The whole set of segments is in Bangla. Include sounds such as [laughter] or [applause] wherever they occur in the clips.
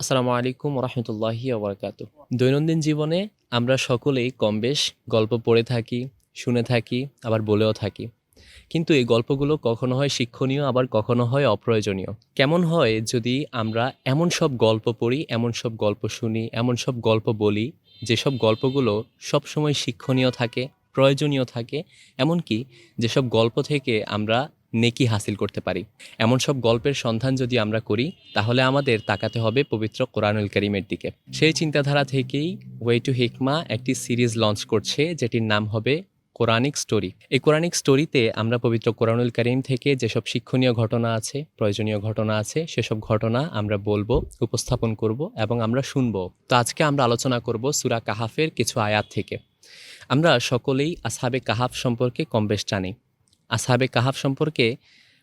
আসসালামু আলাইকুম রহমতুল্লাহি ওবরাকাতু দৈনন্দিন জীবনে আমরা সকলেই কম বেশ গল্প পড়ে থাকি, শুনে থাকি, আবার বলেও থাকি। কিন্তু এই গল্পগুলো কখনো হয় শিক্ষণীয়, আবার কখনো হয় অপ্রয়োজনীয়। কেমন হয় যদি আমরা এমন সব গল্প পড়ি, এমন সব গল্প শুনি, এমন সব গল্প বলি, যেসব গল্পগুলো সবসময় শিক্ষণীয় থাকে, প্রয়োজনীয় থাকে, এমনকি যেসব গল্প থেকে আমরা নেকি হাসিল করতে পারি। এমন সব গল্পের সন্ধান যদি আমরা করি, তাহলে আমাদের তাকাতে হবে পবিত্র কোরআনুল করিমের দিকে। সেই চিন্তাধারা থেকেই ওয়ে টু হিকমা একটি সিরিজ লঞ্চ করছে, যেটির নাম হবে কোরআনিক স্টোরি। এই কোরআনিক স্টোরিতে আমরা পবিত্র কোরআনুল করিম থেকে যেসব শিক্ষণীয় ঘটনা আছে, প্রয়োজনীয় ঘটনা আছে, সেসব ঘটনা আমরা বলব, উপস্থাপন করব এবং আমরা শুনব। তো আজকে আমরা আলোচনা করব সুরা কাহাফের কিছু আয়াত থেকে। আমরা সকলেই আসহাবে কাহাফ সম্পর্কে কম বেশ জানি। আসহাবে কাহাব সম্পর্কে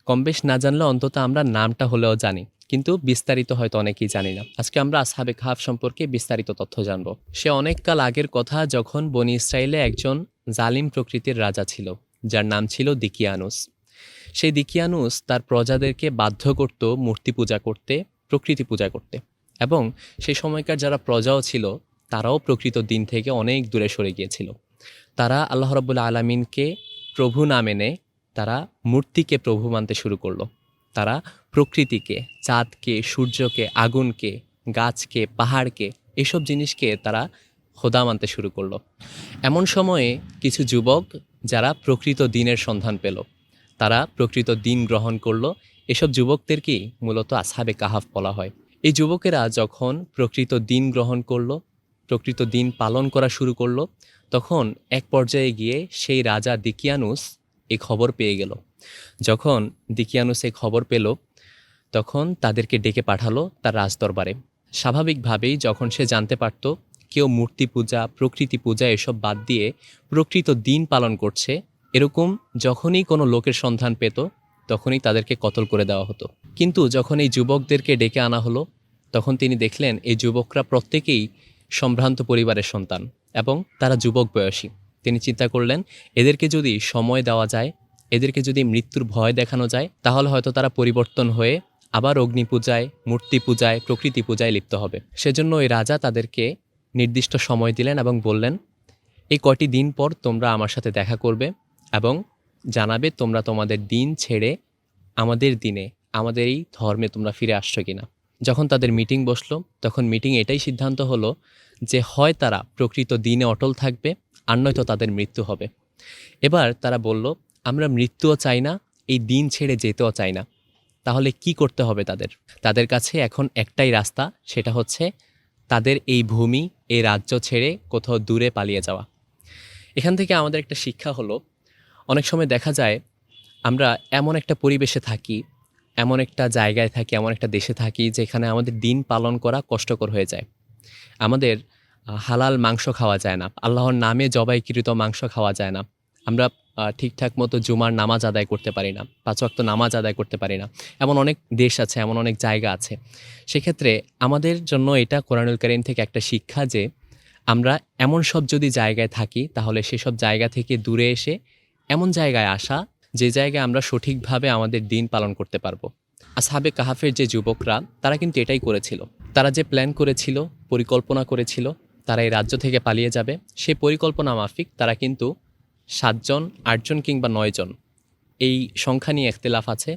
কম বেশ না জানলে অন্তত আমরা নামটা হলেও জানি। কিন্তু বিস্তারিত হয়তো অনেকেই জানি না। আজকে আমরা আসহাবে কাহাব সম্পর্কে বিস্তারিত তথ্য জানব। সে অনেককাল আগের কথা যখন বনি ইসরায়েলে একজন জালিম প্রকৃতির রাজা ছিল, যার নাম ছিল দিকিয়ানুস। সেই দিকিয়ানুস তার প্রজাদেরকে বাধ্য করত মূর্তি পূজা করতে, প্রকৃতি পূজা করতে। এবং সেই সময়কার যারা প্রজাও ছিল, তারাও প্রকৃত দিন থেকে অনেক দূরে সরে গিয়েছিল। তারা আল্লাহ রব্বুল্লা আলমিনকে প্রভু না মেনে তারা মূর্তিকে প্রভু মানতে শুরু করল। তারা প্রকৃতিকে, চাঁদকে, সূর্যকে, আগুনকে, গাছকে, পাহাড়কে এসব জিনিসকে তারা খোদা মানতে শুরু করল। এমন সময়ে কিছু যুবক যারা প্রকৃত দিনের সন্ধান পেল, তারা প্রকৃত দিন গ্রহণ করল। এসব যুবকদেরকেই মূলত আসহাবে কাহাফ বলা হয়? এই যুবকেরা যখন প্রকৃত দিন গ্রহণ করল, প্রকৃত দিন পালন করা শুরু করল, তখন এক পর্যায়ে গিয়ে সেই রাজা দিকিয়ানুস এই খবর পেয়ে গেল। যখন দিকিয়ানুস এই খবর পেল, তখন তাদেরকে ডেকে পাঠালো তার রাজদরবারে। স্বাভাবিকভাবেই যখন সে জানতে পারত, কেউ মূর্তি পূজা, প্রকৃতি পূজা এসব বাদ দিয়ে প্রকৃত দিন পালন করছে, এরকম যখনই কোনো লোকের সন্ধান পেত, তখনই তাদেরকে কতল করে দেওয়া হতো। কিন্তু যখন এই যুবকদেরকে ডেকে আনা হলো, তখন তিনি দেখলেন, এই যুবকরা প্রত্যেকেই সম্ভ্রান্ত পরিবারের সন্তান এবং তারা যুবক বয়সী। তিনি চিন্তা করলেন, এদেরকে যদি সময় দেওয়া যায়, এদেরকে যদি মৃত্যুর ভয় দেখানো যায়, তাহলে হয়তো তারা পরিবর্তন হয়ে আবার অগ্নি পূজায় মূর্তি পূজায় প্রকৃতি পূজায় লিপ্ত হবে। সেজন্য ওই রাজা তাদেরকে নির্দিষ্ট সময় দিলেন এবং বললেন, এই কটি দিন পর তোমরা আমার সাথে দেখা করবে এবং জানাবে তোমরা তোমাদের দিন ছেড়ে আমাদের দিনে, আমাদের এই ধর্মে তোমরা ফিরে আসছো কিনা। যখন তাদের মিটিং বসল, তখন মিটিং এটাই সিদ্ধান্ত হলো যে হয় তারা প্রকৃত দিনে অটল থাকবে আর নয়তো তাদের মৃত্যু হবে। এবার তারা বলল, আমরা মৃত্যুও চাই না, এই দিন ছেড়ে যেতেও চাই না। তাহলে কি করতে হবে তাদের? তাদের কাছে এখন একটাই রাস্তা, সেটা হচ্ছে তাদের এই ভূমি, এই রাজ্য ছেড়ে কোথাও দূরে পালিয়ে যাওয়া। এখান থেকে আমাদের একটা শিক্ষা হলো, অনেক সময় দেখা যায় আমরা এমন একটা পরিবেশে থাকি, এমন একটা জায়গায় থাকি, এমন একটা দেশে থাকি, যেখানে আমাদের দিন পালন করা কষ্টকর হয়ে যায়। আমাদের হালাল মাংস খাওয়া যায় না। আল্লাহর নামে জবাইকৃত মাংস খাওয়া যায় না। আমরা ঠিকঠাক মতো জুমার নামাজ আদায় করতে পারি না, পাঁচ নামাজ আদায় করতে পারি না। এমন অনেক দেশ আছে, এমন অনেক জায়গা আছে। সেক্ষেত্রে আমাদের জন্য এটা কোরআনুল করিম থেকে একটা শিক্ষা যে, আমরা এমন সব যদি জায়গায় থাকি, তাহলে সেসব জায়গা থেকে দূরে এসে এমন জায়গায় আসা, যে জায়গায় আমরা সঠিকভাবে আমাদের দিন পালন করতে পারব। আর আসহাবে কাহাফের যে যুবকরা, তারা কিন্তু এটাই করেছিল। তারা যে প্ল্যান করেছিল, পরিকল্পনা করেছিল তারা এই রাজ্য থেকে পালিয়ে যাবে। সেই পরিকল্পনা মাফিক, তারা কিন্তু সাতজন, আটজন কিংবা নয়জন, এই সংখ্যা নিয়ে একতেলাফ আছে।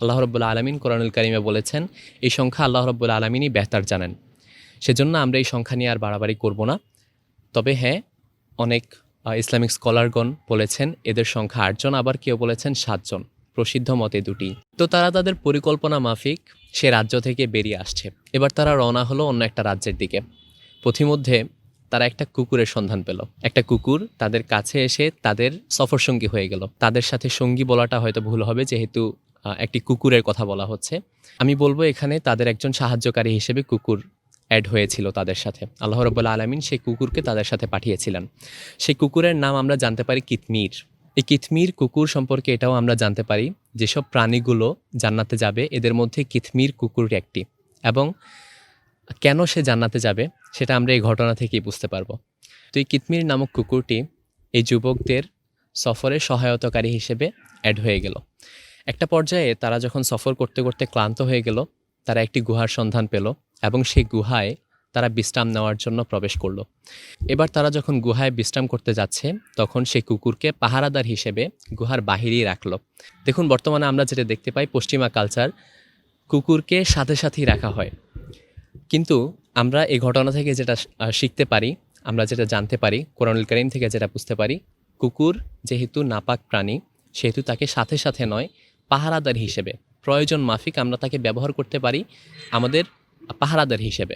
আল্লাহ রব্বুল্লা আলমিন কোরআনুল করিমে বলেছেন, এই সংখ্যা আল্লাহ রব্বুল্লা আলমিনই বেহতার জানেন। সেজন্য আমরা এই সংখ্যা নিয়ে আর বাড়াবাড়ি করব না। তবে হ্যাঁ অনেক ইসলামিক স্কলারগণ বলেছেন, এদের সংখ্যা আটজন, আবার কেউ বলেছেন সাতজন, প্রসিদ্ধ মতে দুটি। তো তারা তাদের পরিকল্পনা মাফিক, সে রাজ্য থেকে বেরিয়ে আসছে। এবার তারা রওনা হলো অন্য একটা রাজ্যের দিকে। পথিমধ্যে তারা একটা কুকুরের সন্ধান পেল। একটা কুকুর তাদের কাছে এসে তাদের সফর সঙ্গী হয়ে গেল। তাদের সাথে সঙ্গী বলাটা হয়তো ভুল হবে, যেহেতু একটি কুকুরের কথা বলা হচ্ছে। আমি বলব এখানে তাদের একজন সাহায্যকারী হিসেবে কুকুর অ্যাড হয়েছিল তাদের সাথে। আল্লাহ রব্বুল্লা আলমিন সেই কুকুরকে তাদের সাথে পাঠিয়েছিলেন। সেই কুকুরের নাম আমরা জানতে পারি কিতমির। এই কিতমির কুকুর সম্পর্কে এটাও আমরা জানতে পারি, যেসব প্রাণীগুলো জান্নাতে যাবে, এদের মধ্যে কিতমির কুকুর একটি। এবং কেন সে জান্নাতে যাবে, সেটা আমরা এই ঘটনা থেকেই বুঝতে পারব। তো এই কিতমির নামক কুকুরটি এই যুবকদের সফরে সহায়তাকারী হিসেবে অ্যাড হয়ে গেল। একটা পর্যায়ে তারা যখন সফর করতে করতে ক্লান্ত হয়ে গেল, তারা একটি গুহার সন্ধান পেল এবং সেই গুহায় তারা বিশ্রাম নেওয়ার জন্য প্রবেশ করল। এবার তারা যখন গুহায় বিশ্রাম করতে যাচ্ছে, তখন সেই কুকুরকে পাহারাদার হিসেবে গুহার বাহিরেই রাখল। দেখুন, বর্তমানে আমরা যেটা দেখতে পাই, পশ্চিমা কালচার কুকুরকে সাথে সাথেই রাখা হয়। কিন্তু আমরা এই ঘটনা থেকে যেটা শিখতে পারি, আমরা যেটা জানতে পারি, কোরআনুল করিম থেকে যেটা বুঝতে পারি, কুকুর যেহেতু নাপাক প্রাণী, সেহেতু তাকে সাথে সাথে নয়, পাহারাদার হিসেবে। প্রয়োজন মাফিক আমরা তাকে ব্যবহার করতে পারি আমাদের পাহারাদার হিসেবে।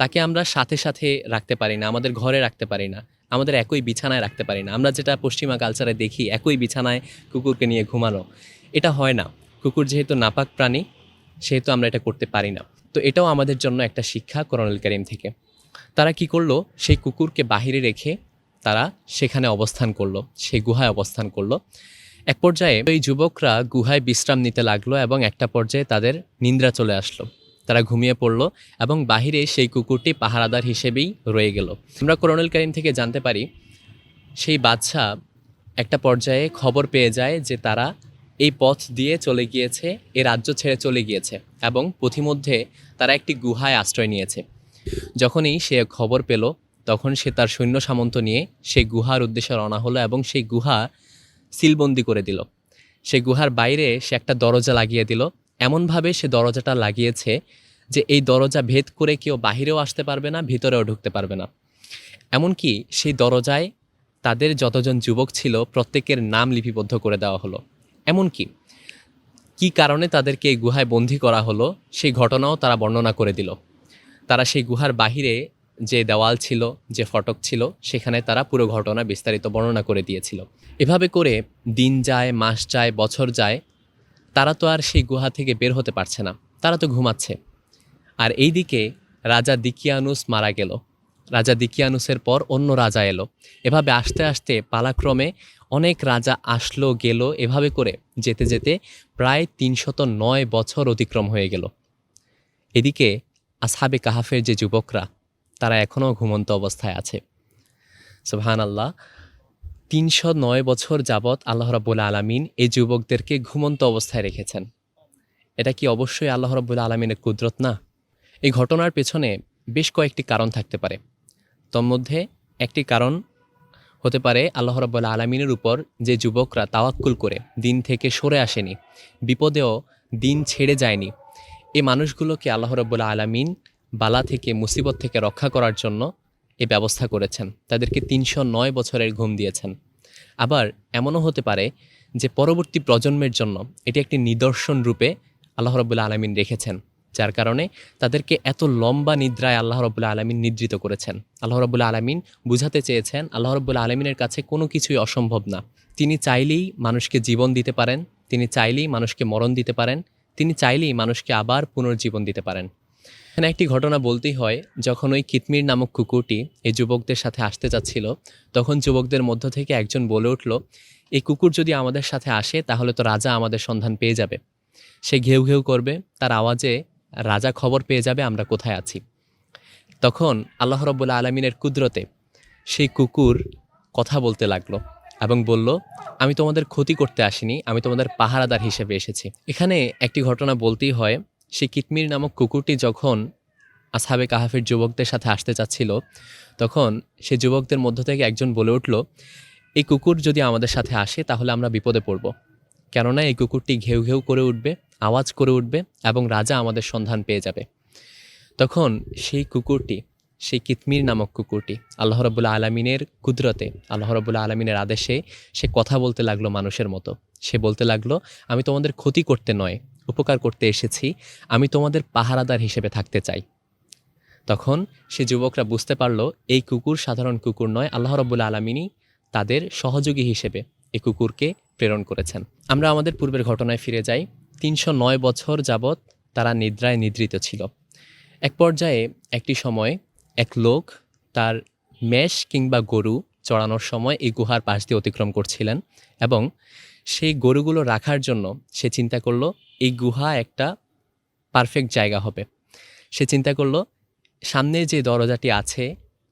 তাকে আমরা সাথে সাথে রাখতে পারি না, আমাদের ঘরে রাখতে পারি না, আমাদের একই বিছানায় রাখতে পারি না। আমরা যেটা পশ্চিমা কালচারে দেখি, একই বিছানায় কুকুরকে নিয়ে ঘুমানো এটা হয় না। কুকুর যেহেতু নাপাক প্রাণী, সেহেতু আমরা এটা করতে পারি না। তো এটাও আমাদের জন্য একটা শিক্ষা করণুল করিম থেকে। তারা কি করল? সেই কুকুরকে বাহিরে রেখে তারা সেখানে অবস্থান করল, সেই গুহায় অবস্থান করল। এক পর্যায়ে ওই যুবকরা গুহায় বিশ্রাম নিতে লাগল এবং একটা পর্যায়ে তাদের নিন্দ্রা চলে আসলো। তারা ঘুমিয়ে পড়ল এবং বাহিরে সেই কুকুরটি পাহারাদার হিসেবেই রয়ে গেল। আমরা করণুল করিম থেকে জানতে পারি, সেই বাদশা একটা পর্যায়ে খবর পেয়ে যায় যে তারা এই পথ দিয়ে চলে গিয়েছে, এ রাজ্য ছেড়ে চলে গিয়েছে এবং পথিমধ্যে তারা একটি গুহায় আশ্রয় নিয়েছে। যখনই সে খবর পেল, তখন সে তার সৈন্য সামন্ত নিয়ে সেই গুহার উদ্দেশ্যে রওনা হলো এবং সেই গুহা সিলবন্দি করে দিল। সেই গুহার বাইরে সে একটা দরজা লাগিয়ে দিল। এমনভাবে সে দরজাটা লাগিয়েছে যে এই দরজা ভেদ করে কেউ বাহিরেও আসতে পারবে না, ভিতরেও ঢুকতে পারবে না। এমনকি সেই দরজায় তাদের যতজন যুবক ছিল, প্রত্যেকের নাম লিপিবদ্ধ করে দেওয়া হলো। এমনকি কি কারণে তাদেরকে এই গুহায় বন্দি করা হলো, সেই ঘটনাও তারা বর্ণনা করে দিল। তারা সেই গুহার বাহিরে যে দেওয়াল ছিল, যে ফটক ছিল, সেখানে তারা পুরো ঘটনা বিস্তারিত বর্ণনা করে দিয়েছিল। এভাবে করে দিন যায়, মাস যায়, বছর যায়, তারা তো আর সেই গুহা থেকে বের হতে পারছে না, তারা তো ঘুমাচ্ছে। আর এইদিকে রাজা দিকিয়ানুস মারা গেল। রাজা দিকিয়ানুসের পর অন্য রাজা এলো। এভাবে আস্তে আস্তে পালাক্রমে অনেক রাজা আসলো, গেল এভাবে করে। যেতে যেতে প্রায় তিনশত নয় বছর অতিক্রম হয়ে গেল। এদিকে আসহাবে কাহাফের যে যুবকরা, তারা এখনও ঘুমন্ত অবস্থায় আছে। সুবহান আল্লাহ তিনশো নয় বছর যাবৎ আল্লাহ রাবুল আলমিন এই যুবকদেরকে ঘুমন্ত অবস্থায় রেখেছেন। এটা কি অবশ্যই আল্লাহ রাবুল আলমিনের কুদরত না? এই ঘটনার পেছনে বেশ কয়েকটি কারণ থাকতে পারে। তন্মধ্যে একটি কারণ হতে পারে আল্লাহ রাবুল আলমিনের উপর যে যুবকরা তাওয়াক্কুল করে, দিন থেকে সরে আসেনি, বিপদেও দিন ছেড়ে যায়নি। এই মানুষগুলোকে আল্লাহ রব্বুল্লা আলমিন বালা থেকে, মুসিবত থেকে রক্ষা করার জন্য এ ব্যবস্থা করেছেন। তাদেরকে তিনশো নয় বছরের ঘুম দিয়েছেন। আবার এমনও হতে পারে যে পরবর্তী প্রজন্মের জন্য এটি একটি নিদর্শন রূপে আল্লাহ রব্বুল্লা আলমিন রেখেছেন। যার কারণে তাদেরকে এত লম্বা নিদ্রায় আল্লাহ রব্বুল্লা আলমিন নিদ্রিত করেছেন। আল্লাহ রব্বুল্লা আলমিন বুঝাতে চেয়েছেন, আল্লাহ রব্বুল্লা আলমিনের কাছে কোনো কিছুই অসম্ভব না। তিনি চাইলেই মানুষকে জীবন দিতে পারেন, তিনি চাইলেই মানুষকে মরণ দিতে পারেন, তিনি চাইলেই মানুষকে আবার পুনর্জীবন দিতে পারেন। এখানে একটি ঘটনা বলতেই হয়, যখন ওই কিতমির নামক কুকুরটি এই যুবকদের সাথে আসতে যাচ্ছিল, তখন যুবকদের মধ্য থেকে একজন বলে উঠল, এই কুকুর যদি আমাদের সাথে আসে, তাহলে তো রাজা আমাদের সন্ধান পেয়ে যাবে। সে ঘেউ ঘেউ করবে, তার আওয়াজে রাজা খবর পেয়ে যাবে আমরা কোথায় আছি। তখন আল্লাহ রব্বুল্লা আলমিনের কুদরতে সেই কুকুর কথা বলতে লাগল এবং বলল, আমি তোমাদের ক্ষতি করতে আসিনি, আমি তোমাদের পাহারাদার হিসেবে এসেছি। এখানে একটি ঘটনা বলতেই হয়, সেই কিতমির নামক কুকুরটি যখন আসহাবে কাহাফের যুবকদের সাথে আসতে চাচ্ছিল, তখন সে যুবকদের মধ্য থেকে একজন বলে উঠল, এই কুকুর যদি আমাদের সাথে আসে, তাহলে আমরা বিপদে পড়ব। কেননা এই কুকুরটি ঘেউ ঘেউ করে উঠবে, আওয়াজ করে উঠবে এবং রাজা আমাদের সন্ধান পেয়ে যাবে। তখন সেই কুকুরটি, সেই কিতমির নামক কুকুরটি আল্লাহ রবুল্লা আলমিনের কুদরতে, আল্লাহ রবুল্লা আলমিনের আদেশে সে কথা বলতে লাগল মানুষের মতো। সে বলতে লাগল, আমি তোমাদের ক্ষতি করতে নয়, উপকার করতে এসেছি, আমি তোমাদের পাহারাদার হিসেবে থাকতে চাই। তখন সে যুবকরা বুঝতে পারল, এই কুকুর সাধারণ কুকুর নয়, আল্লাহ রবুল্লা আলমিনই তাদের সহযোগী হিসেবে এই কুকুরকে প্রেরণ করেছেন। আমরা আমাদের পূর্বের ঘটনায় ফিরে যাই। তিনশো নয় বছর যাবৎ তারা নিদ্রায় নিদ্রিত ছিল। এক পর্যায়ে একটি সময় এক লোক তার মেষ কিংবা গরু চড়ানোর সময় এই গুহার পাশ দিয়ে অতিক্রম করছিলেন এবং সেই গরুগুলো রাখার জন্য সে চিন্তা করল, এই গুহা একটা পারফেক্ট জায়গা হবে। সে চিন্তা করল, সামনে যে দরজাটি আছে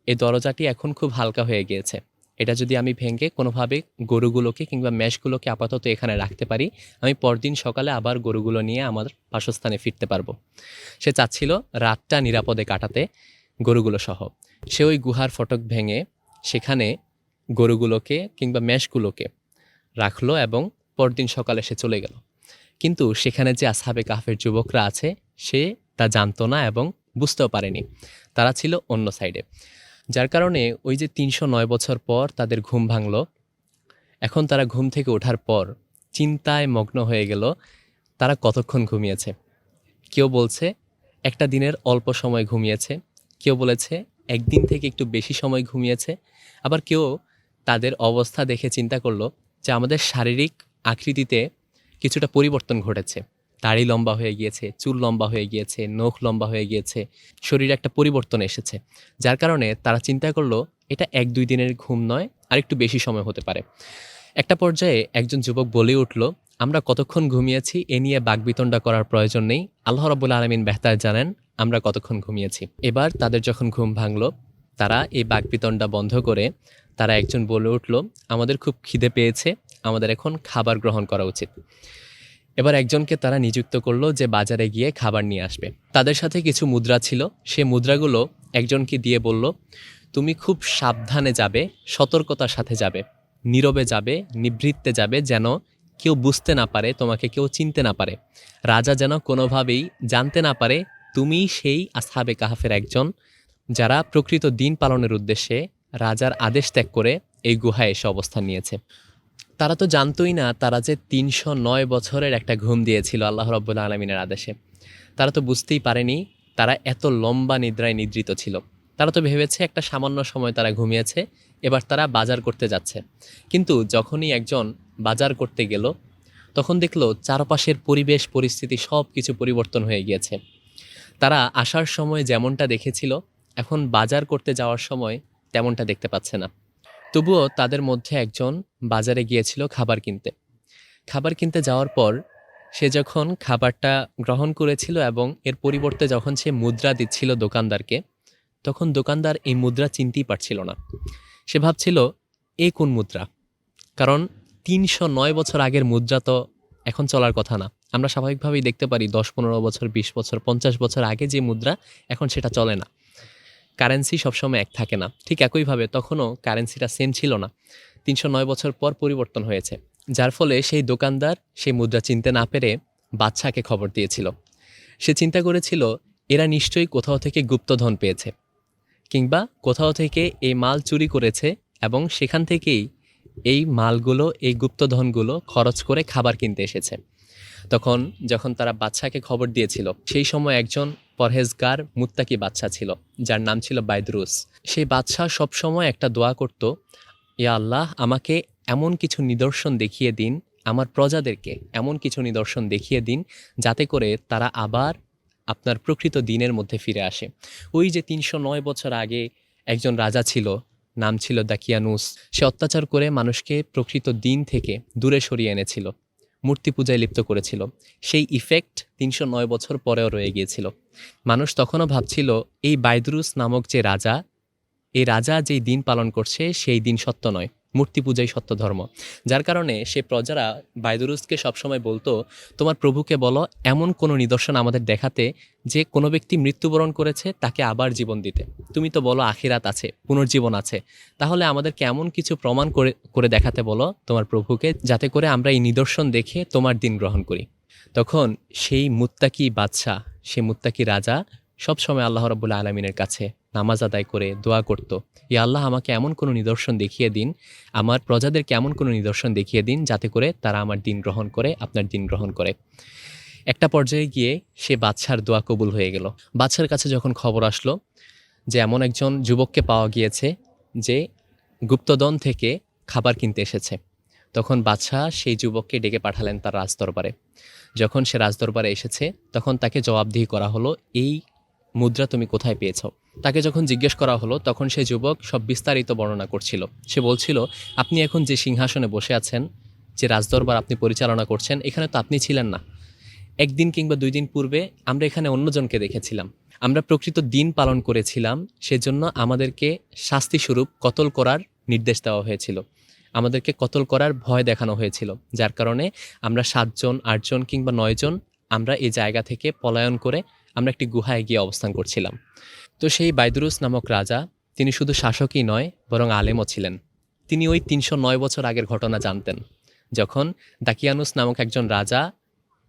এই দরজাটি এখন খুব হালকা হয়ে গিয়েছে। এটা যদি আমি ভেঙে কোনোভাবে গরুগুলোকে কিংবা ম্যাশগুলোকে আপাতত এখানে রাখতে পারি, আমি পরদিন সকালে আবার গরুগুলো নিয়ে আমার বাসস্থানে ফিরতে পারব। সে চাচ্ছিল রাতটা নিরাপদে কাটাতে গরুগুলো সহ। সে ওই গুহার ফটক ভেঙে সেখানে গরুগুলোকে কিংবা ম্যাশগুলোকে রাখল এবং পরদিন সকালে সে চলে গেল। কিন্তু সেখানে যে আসহাবে কাফের যুবকরা আছে, সে তা জানতো না এবং বুঝতেও পারেনি। তারা ছিল অন্য সাইডে। যার কারণে ওই যে তিনশো নয় বছর পর তাদের ঘুম ভাঙল। এখন তারা ঘুম থেকে ওঠার পর চিন্তায় মগ্ন হয়ে গেল, তারা কতক্ষণ ঘুমিয়েছে? কেউ বলছে একটা দিনের অল্প সময় ঘুমিয়েছে, কেউ বলেছে একদিন থেকে একটু বেশি সময় ঘুমিয়েছে, আবার কেউ তাদের অবস্থা দেখে চিন্তা করল যে আমাদের শারীরিক আকৃতিতে কিছুটা পরিবর্তন ঘটেছে। দাড়ি লম্বা হয়ে গিয়েছে, চুল লম্বা হয়ে গিয়েছে, নখ লম্বা হয়ে গিয়েছে, শরীরে একটা পরিবর্তন এসেছে, যার কারণে তারা চিন্তা করল, এটা এক দুই দিনের ঘুম নয় আর একটু বেশি সময় হতে পারে। একটা পর্যায়ে একজন যুবক বলে উঠল, আমরা কতক্ষণ ঘুমিয়েছি? এ নিয়ে বাগবিতণ্ডা করার প্রয়োজন নেই। আল্লাহ রবুল্লা আলমিন বেহতার জানেন, আমরা কতক্ষণ ঘুমিয়েছি? এবার তাদের যখন ঘুম ভাঙলো, তারা এই বাগবিতণ্ডা বন্ধ করে তারা একজন বলে উঠল, আমাদের খুব খিদে পেয়েছে, আমাদের এখন খাবার গ্রহণ করা উচিত। এবার একজনকে তারা নিযুক্ত করল যে বাজারে গিয়ে খাবার নিয়ে আসবে। তাদের সাথে কিছু মুদ্রা ছিল। সে মুদ্রাগুলো একজনকে দিয়ে বলল, তুমি খুব সাবধানে যাবে, সতর্কতার সাথে যাবে, নীরবে যাবে নিভৃত্তে যাবে, যেন কেউ বুঝতে না পারে, তোমাকে কেউ চিনতে না পারে। রাজা যেন কোনোভাবেই জানতে না পারে তুমি সেই আসহাবে কাহাফের একজন, যারা প্রকৃত দিন পালনের উদ্দেশ্যে রাজার আদেশ ত্যাগ করে এই গুহায় এসে অবস্থান নিয়েছে। তারা তো জানতোই না তারা যে তিনশো নয় বছরের একটা ঘুম দিয়েছিল আল্লাহ রব্বুল্লা আলমিনের আদেশে। তারা তো বুঝতেই পারেনি তারা এত লম্বা নিদ্রায় নিদ্রিত ছিল। তারা তো ভেবেছে একটা সামান্য সময় তারা ঘুমিয়েছে, এবার তারা বাজার করতে যাচ্ছে। কিন্তু যখনই একজন বাজার করতে গেল, তখন দেখল চারপাশের পরিবেশ, পরিস্থিতি সব কিছু পরিবর্তন হয়ে গিয়েছে। তারা আসার সময় যেমনটা দেখেছিল, এখন বাজার করতে যাওয়ার সময় তেমনটা দেখতে পাচ্ছে না। তবুও তাদের মধ্যে একজন বাজারে গিয়েছিল খাবার কিনতে। খাবার কিনতে যাওয়ার পর সে যখন খাবারটা গ্রহণ করেছিল এবং এর পরিবর্তে যখন সে মুদ্রা দিচ্ছিল দোকানদারকে, তখন দোকানদার এই মুদ্রা চিনতেই পারছিল না। সে ভাবছিল, এ কোন মুদ্রা? কারণ তিনশো নয় বছর আগের মুদ্রা তো এখন চলার কথা না। আমরা স্বাভাবিকভাবেই দেখতে পারি দশ, পনেরো বছর, বিশ বছর, পঞ্চাশ বছর আগে যে মুদ্রা, এখন সেটা চলে না। কারেন্সি সবসময় এক থাকে না। ঠিক একইভাবে তখনও কারেন্সিটা সেম ছিল না। তিনশো নয় বছর পর পরিবর্তন হয়েছে, যার ফলে সেই দোকানদার সেই মুদ্রা চিনতে না পেরে বাচ্চাকে খবর দিয়েছিল। সে চিন্তা করেছিল, এরা নিশ্চয়ই কোথাও থেকে গুপ্তধন পেয়েছে কিংবা কোথাও থেকে এই মাল চুরি করেছে এবং সেখান থেকেই এই মালগুলো, এই গুপ্তধনগুলো খরচ করে খাবার কিনতে এসেছে। তখন যখন তারা বাচ্চাকে খবর দিয়েছিল, সেই সময় একজন পরহেজগার মুত্তাকি বাচ্চা ছিল, যার নাম ছিল বাইদরুস। সেই বাচ্চা সবসময় একটা দোয়া করত, ইয়া আল্লাহ, আমাকে এমন কিছু নিদর্শন দেখিয়ে দিন, আমার প্রজাদেরকে এমন কিছু নিদর্শন দেখিয়ে দিন, যাতে করে তারা আবার আপনার প্রকৃত দিনের মধ্যে ফিরে আসে। ওই যে তিনশো নয় বছর আগে একজন রাজা ছিল, নাম ছিল দাকিয়ানুস। সে অত্যাচার করে মানুষকে প্রকৃত দিন থেকে দূরে সরিয়ে এনেছিল। মূর্তি পূজায় লিপ্ত করেছিল। সেই ইফেক্ট তিনশো নয় বছর পরেও রয়ে গিয়েছিল। মানুষ তখনও ভাবছিল, এই বাইদরুস নামক যে রাজা, এই রাজা যেই দিন পালন করছে, সেই দিন সত্য নয়। মূর্তি পূজাই সত্য ধর্ম। যার কারণে সে প্রজারা বাইদরুসকে সবসময় বলতো, তোমার প্রভুকে বলো, এমন কোনো নিদর্শন আমাদের দেখাতে যে কোনো ব্যক্তি মৃত্যুবরণ করেছে তাকে আবার জীবন দিতে। তুমি তো বলো আখিরাত আছে, পুনর্জীবন আছে। তাহলে আমাদেরকে এমন কিছু প্রমাণ করে করে দেখাতে বলো তোমার প্রভুকে, যাতে করে আমরা এই নিদর্শন দেখে তোমার দিন গ্রহণ করি। তখন সেই মুত্তাকি বাদশাহ, সেই মুত্তাকি রাজা সবসময় আল্লাহ রবুল্লা আলমিনের কাছে নামাজ আদায় করে দোয়া করত। ইয়া আল্লাহ, আমাকে এমন কোনো নিদর্শন দেখিয়ে দিন, আমার প্রজাদেরকে এমন কোনো নিদর্শন দেখিয়ে দিন যাতে করে তারা আমার দিন গ্রহণ করে, আপনার দিন গ্রহণ করে। একটা পর্যায়ে গিয়ে সে বাদশার দোয়া কবুল হয়ে গেল। বাদশার কাছে যখন খবর আসলো যে এমন একজন যুবককে পাওয়া গিয়েছে যে গুপ্তদন থেকে খাবার কিনতে এসেছে, তখন বাদশাহ সেই যুবককে ডেকে পাঠালেন তার রাজদরবারে। যখন সে রাজদরবারে এসেছে, তখন তাকে জবাবদিহি করা হলো, এই মুদ্রা তুমি কোথায় পেয়েছ? তাকে যখন জিজ্ঞেস করা হলো, তখন সে যুবক সব বিস্তারিত বর্ণনা করছিল। সে বলছিল, আপনি এখন যে সিংহাসনে বসে আছেন, যে রাজদরবার আপনি পরিচালনা করছেন, এখানে তো আপনি ছিলেন না। একদিন কিংবা দুই দিন পূর্বে আমরা এখানে অন্যজনকে দেখেছিলাম। আমরা প্রকৃত দিন পালন করেছিলাম, সেজন্য আমাদেরকে শাস্তিস্বরূপ কতল করার নির্দেশ দেওয়া হয়েছিল। আমাদেরকে কতল করার ভয় দেখানো হয়েছিল, যার কারণে আমরা সাতজন, আটজন কিংবা নয়জন আমরা এই জায়গা থেকে পলায়ন করে আমরা একটি গুহায় গিয়ে অবস্থান করছিলাম। তো সেই বাইদুরুস নামক রাজা, তিনি শুধু শাসকই নয়, বরং আলেমও ছিলেন। তিনি ওই তিনশো নয় বছর আগের ঘটনা জানতেন, যখন দাকিয়ানুস নামক একজন রাজা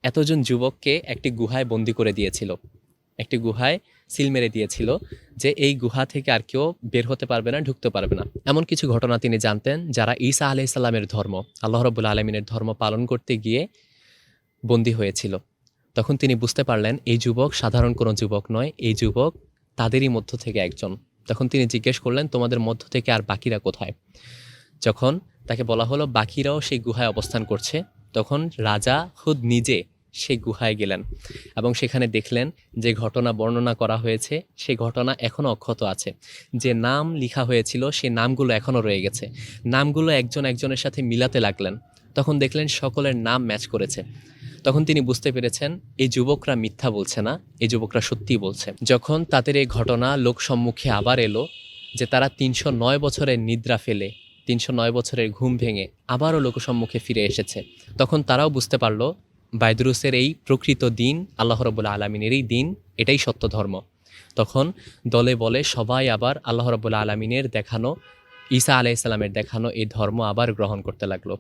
এতজন যুবককে একটি গুহায় বন্দি করে দিয়েছিল। একটি গুহায় সিল মেরে দিয়েছিল যে এই গুহা থেকে আর কেউ বের হতে পারবে না, ঢুকতে পারবে না। এমন কিছু ঘটনা তিনি জানতেন যারা ঈসা আলাহ ইসলামের ধর্ম, আল্লাহ রবুল্লা আলমিনের ধর্ম পালন করতে গিয়ে বন্দী হয়েছিল। তখন তিনি বুঝতে পারলেন, এই যুবক সাধারণ কোনো যুবক নয়, এই যুবক তাদেরই মধ্য থেকে একজন। তখন তিনি জিজ্ঞেস করলেন, তোমাদের মধ্য থেকে আর বাকিরা কোথায়? যখন তাকে বলা হলো, বাকিরাও সেই গুহায় অবস্থান করছে, তখন রাজা খুদ নিজে সেই গুহায় গেলেন এবং সেখানে দেখলেন যে ঘটনা বর্ণনা করা হয়েছে সেই ঘটনা এখনও অক্ষত আছে। যে নাম লিখা হয়েছিল সেই নামগুলো এখনও রয়ে গেছে। নামগুলো একজন একজনের সাথে মিলাতে লাগলেন। তখন দেখলেন সকলের নাম ম্যাচ করেছে। তখন তিনি বুঝতে পেরেছেন, এই যুবকরা মিথ্যা বলছে না, এই যুবকরা সত্যিই বলছে। যখন তাদের এই ঘটনা লোক সম্মুখে আবার এলো, যে তারা তিনশো নয় বছরের নিদ্রা ফেলে, তিনশো নয় বছরের ঘুম ভেঙে আবারও লোকসম্মুখে ফিরে এসেছে, তখন তারাও বুঝতে পারল, বাইদরুসের এই প্রকৃত দিন, আল্লাহ রবুল্লা আলমিনের এই দিন, এটাই সত্য ধর্ম। তখন দলে বলে সবাই আবার আল্লাহ রবুল্লা আলমিনের দেখানো, ঈসা আলাইসাল্লামের দেখানো এই ধর্ম আবার গ্রহণ করতে লাগল।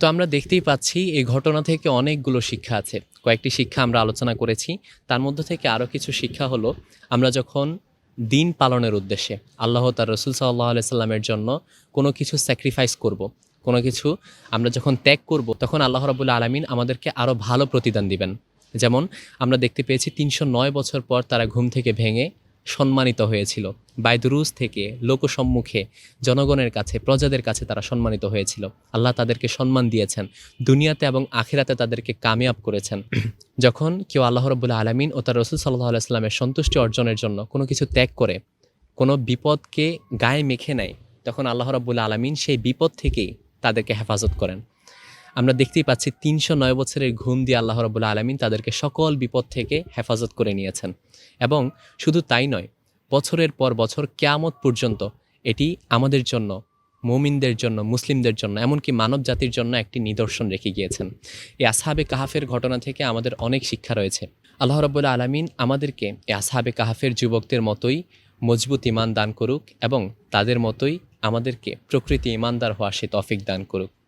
তো আমরা দেখতেই পাচ্ছি এই ঘটনা থেকে অনেকগুলো শিক্ষা আছে কয়েকটি শিক্ষা আমরা আলোচনা করেছি তার মধ্যে থেকে আরও কিছু শিক্ষা হলো, আমরা যখন দিন পালনের উদ্দেশ্যে আল্লাহ তার রসুল সাল্লাহ আলাইসাল্লামের জন্য কোনো কিছু স্যাক্রিফাইস করব। কোনো কিছু আমরা যখন ত্যাগ করব, তখন আল্লাহ রাবুল্লা আলমিন আমাদেরকে আরও ভালো প্রতিদান দিবেন যেমন আমরা দেখতে পেয়েছি তিনশো নয় বছর পর তারা ঘুম থেকে ভেঙে সম্মানিত হয়েছিল। বাইদরুজ থেকে লোকসম্মুখে জনগণের কাছে, প্রজাদের কাছে তারা সম্মানিত হয়েছিল। আল্লাহ তাদেরকে সম্মান দিয়েছেন। দুনিয়াতে এবং আখিরাতে তাদেরকে কামিয়াব করেছেন। [clears throat] যখন কেউ আল্লাহ রবুল্লা আলমিন ও তার রসুল সাল্লাহ আলাইস্লামের সন্তুষ্টি অর্জনের জন্য কোনো কিছু ত্যাগ করে, কোনো বিপদকে গায়ে মেখে নেয়, তখন আল্লাহ রবুল্লা আলমিন সেই বিপদ থেকেই তাদেরকে হেফাজত করেন। আমরা দেখতেই পাচ্ছি তিনশো নয় বছরের ঘুম দিয়ে আল্লাহ রবুল্লা আলমিন তাদেরকে সকল বিপদ থেকে হেফাজত করে নিয়েছেন। এবং শুধু তাই নয়, বছরের পর বছর কেয়ামত পর্যন্ত এটি আমাদের জন্য, মুমিনদের জন্য, মুসলিমদের জন্য, এমনকি মানব জাতির জন্য একটি নিদর্শন রেখে গিয়েছেন। এই আসহাবে কাহাফের ঘটনা থেকে আমাদের অনেক শিক্ষা রয়েছে। আল্লাহ রবুল্লা আলমিন আমাদেরকে এই আসহাবে কাহাফের যুবকদের মতোই মজবুত ইমান দান করুক এবং তাদের মতোই আমাদেরকে প্রকৃতি ইমানদার হওয়া সে তফিক দান করুক।